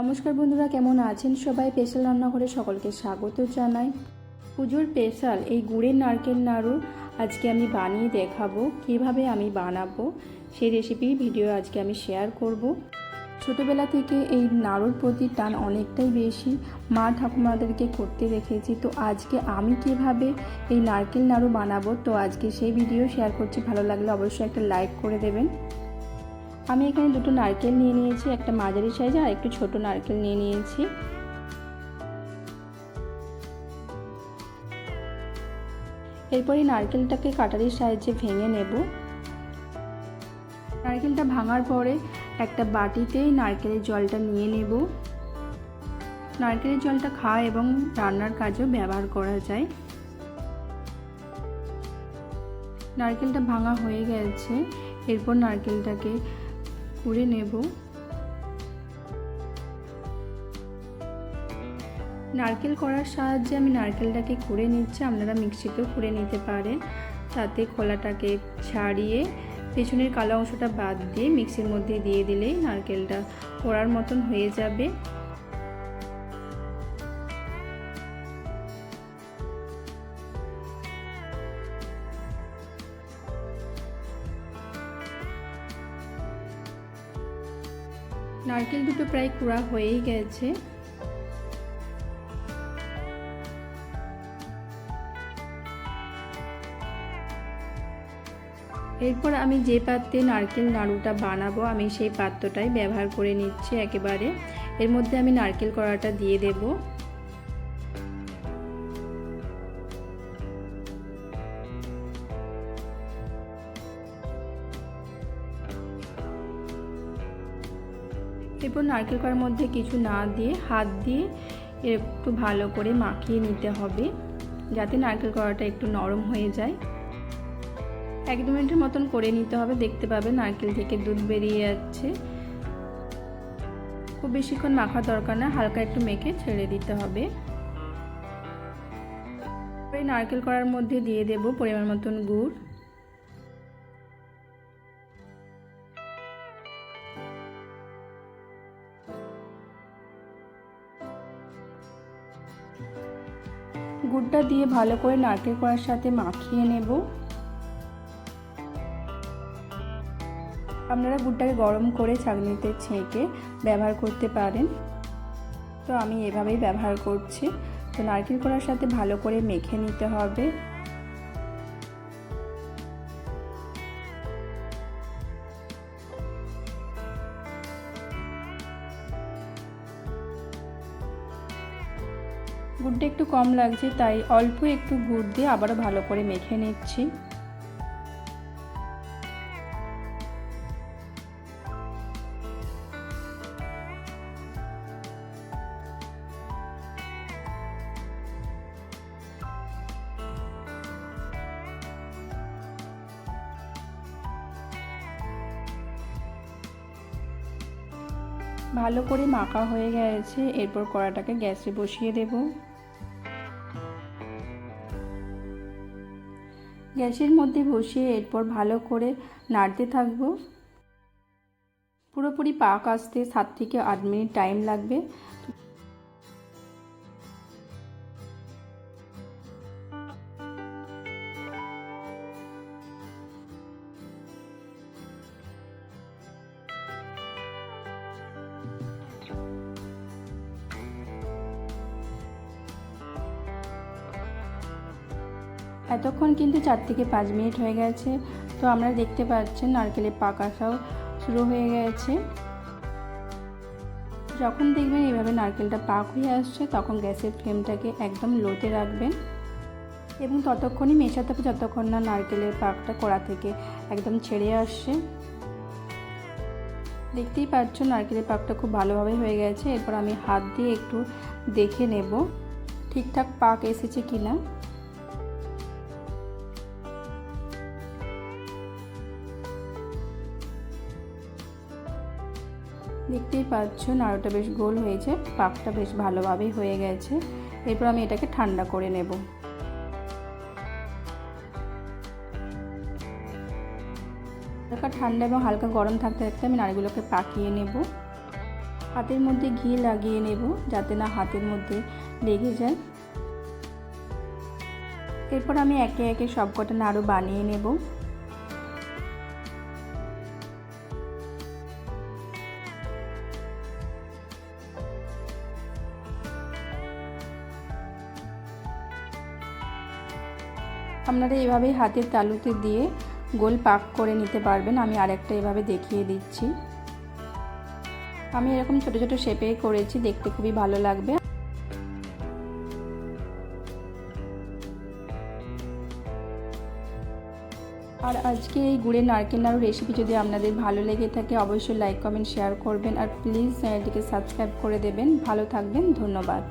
নমস্কার বন্ধুরা, কেমন আছেন সবাই? স্পেশাল রান্নাঘরে সকলকে স্বাগত জানাই। পুজোর স্পেশাল এই গুড়ের নারকেল নাড়ু আজকে আমি বানিয়ে দেখাবো, কীভাবে আমি বানাবো সেই রেসিপি ভিডিও আজকে আমি শেয়ার করব। ছোটোবেলা থেকে এই নাড়ুর প্রতি টান অনেকটাই বেশি। মা ঠাকুমাদেরকে করতে দেখেছি, তো আজকে আমি কীভাবে এই নারকেল নাড়ু বানাবো, তো আজকে সেই ভিডিও শেয়ার করছি। ভালো লাগলে অবশ্যই একটা লাইক করে দেবেন। আমি এখানে দুটো নারকেল নিয়ে নিয়েছি, একটা মাঝারি সাইজ আর একটু ছোট নারকেল নিয়ে নিয়েছি। এরপরে নারকেলটাকে কাটারির সাহায্যে ভেঙে নেব। নারকেলটা ভাঙার পরে একটা বাটিতে নারকেলের জলটা নিয়ে নেব। নারকেলের জলটা খাওয়া এবং রান্নার কাজেও ব্যবহার করা যায়। নারকেলটা ভাঙা হয়ে গেছে। এরপর নারকেলটাকে কুড়ে নেব। নারকেল করার সাহায্যে আমি নারকেলটাকে কুড়ে নিচ্ছি, আপনারা মিক্সিতেও কুড়ে নিতে পারেন। তাতে খোলাটাকে ছাড়িয়ে পেছনের কালো অংশটা বাদ দিয়ে মিক্সির মধ্যে দিয়ে দিলেই নারকেলটা করার মতন হয়ে যাবে। নারকেল দুটো প্রায় কুড়া হয়েই গেছে। এরপর আমি যে পাত্রে নারকেল নাড়ুটা বানাবো, আমি সেই পাত্রটাই ব্যবহার করে নিচ্ছি একেবারে। এর মধ্যে আমি নারকেল কড়াটা দিয়ে দেব। এরপর নারকেল কড়ার মধ্যে কিছু না দিয়ে হাত দিয়ে একটু ভালো করে মাখিয়ে নিতে হবে, যাতে নারকেল কড়াটা একটু নরম হয়ে যায়। এক দু মিনিটের মতন করে নিতে হবে। দেখতে পাবে নারকেল থেকে দুধ বেরিয়ে যাচ্ছে। খুব বেশিক্ষণ মাখা দরকার না, হালকা একটু মেখে ছেড়ে দিতে হবে। নারকেল করার মধ্যে দিয়ে দেব পরিমাণ মতন গুড়। গুড়টা দিয়ে ভালো করে নারকেল করার সাথে মাখিয়ে নেব। আপনারা গুড়টাকে গরম করে ছাগনিতে ছেঁকে ব্যবহার করতে পারেন। তো আমি এভাবেই ব্যবহার করছি। তো নারকেল করার সাথে ভালো করে মেখে নিতে হবে। গুড়টা একটু কম লাগছে, তাই অল্প একটু গুড় দিয়ে আবারও ভালো করে মেখে নিচ্ছি। ভালো করে মাখা হয়ে গেছে, এরপর কড়াটাকে গ্যাসে বসিয়ে দেব। গ্যাসের মধ্যে বসিয়ে এরপর ভালো করে নাড়তে থাকব। পুরোপুরি পাক আসতে সাত থেকে আট মিনিট টাইম লাগবে। এতক্ষণ কিন্তু চার থেকে পাঁচ মিনিট হয়ে গেছে। তো আমরা দেখতে পাচ্ছেন নারকেলের পাক আসাও শুরু হয়ে গেছে। যখন দেখবেন এইভাবে নারকেলটা পাক হয়ে আসছে, তখন গ্যাসের ফ্লেমটাকে একদম লোতে রাখবেন এবং ততক্ষণই মেশাতে হবে যতক্ষণ না নারকেলের পাকটা কড়া থেকে একদম ছেড়ে আসছে। দেখতেই পাচ্ছ নারকেলের পাকটা খুব ভালোভাবে হয়ে গেছে। এরপর আমি হাত দিয়ে একটু দেখে নেব, ঠিকঠাক পাক এসেছে কিনা। দেখতেই পাচ্ছ নাড়ুটা বেশ গোল হয়েছে, পাকটা বেশ ভালোভাবেই হয়ে গেছে। এরপর আমি এটাকে ঠান্ডা করে নেব। হালকা ঠান্ডা এবং হালকা গরম থাকতে থাকতে আমি নাড়িগুলোকে পাকিয়ে নেব। হাতের মধ্যে ঘি লাগিয়ে নেব, যাতে না হাতের মধ্যে লেগে যায়। এরপর আমি একে একে সবকটা নাড়ু বানিয়ে নেব। আপনারা এভাবেই হাতের তালুতে দিয়ে গোল পাক করে নিতে পারবেন। আমি আরেকটা এভাবে দেখিয়ে দিচ্ছি। আমি এরকম ছোট ছোট শেপে করেছি, দেখতে খুবই ভালো লাগবে। আর আজকে এই গুড়ের নারকেল নাড়ু রেসিপি যদি আপনাদের ভালো লেগে থাকে, অবশ্যই লাইক কমেন্ট শেয়ার করবেন। আর প্লিজ চ্যানেলটিকে সাবস্ক্রাইব করে দেবেন। ভালো থাকবেন, ধন্যবাদ।